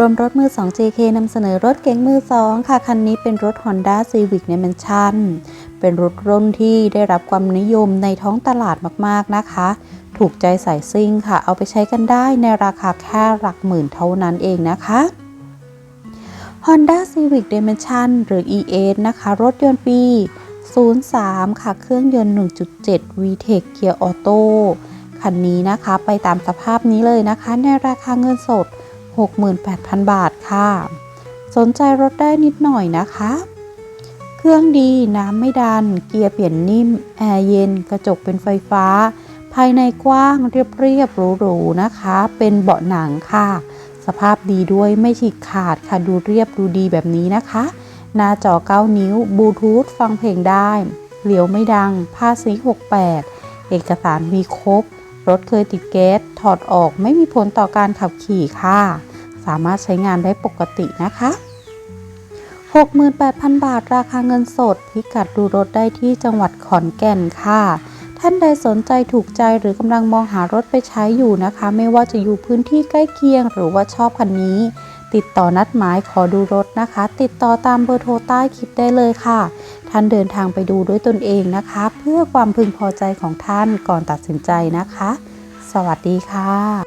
รวมรถมือ 2 JK นำเสนอรถเก๋งมือ 2 ค่ะ คันนี้เป็นรถ Honda Civic Dimension เป็นรถรุ่นที่ได้รับความนิยมในท้องตลาดมากๆนะคะ ถูกใจสายซิ่งค่ะ เอาไปใช้กันได้ในราคาแค่หลักหมื่นเท่านั้นเองนะคะ Honda Civic Dimension หรือ ES นะคะ รถยนต์ปี 03 ค่ะ เครื่องยนต์ 1.7 VTEC เกียร์ออโต้คันนี้นะคะ ไปตามสภาพนี้เลยนะคะ ในราคาเงินสด 68,000 บาทค่ะ สนใจรถได้นิดหน่อยนะคะ เครื่องดีน้ำไม่ดัน เกียร์เปลี่ยนนิ่ม แอร์เย็น กระจกเป็นไฟฟ้า ภายในกว้างเรียบๆหรูๆนะคะ เป็นเบาะหนังค่ะ สภาพดีด้วยไม่ฉีกขาดค่ะดูเรียบดูดีแบบนี้นะคะ หน้าจอ 9 นิ้วบลูทูธฟังเพลงได้ เหลียวไม่ดังภาษี68 เอกสารมีครบ รถเคยติดแก๊สถอดออกไม่มีผลต่อการขับขี่ค่ะ สามารถใช้งานได้ปกตินะคะ 68,000 บาทราคาเงินสด พิกัดดูรถได้ที่จังหวัดขอนแก่นค่ะ ท่านใดสนใจถูกใจหรือกำลังมองหารถไปใช้อยู่นะคะ ไม่ว่าจะอยู่พื้นที่ใกล้เคียงหรือว่าชอบคันนี้ ติดต่อนัดหมายขอดูรถนะคะ ติดต่อตามเบอร์โทรใต้คลิปได้เลยค่ะ ท่านเดินทางไปดูด้วยตนเองนะคะ เพื่อความพึงพอใจของท่านก่อนตัดสินใจนะคะ สวัสดีค่ะ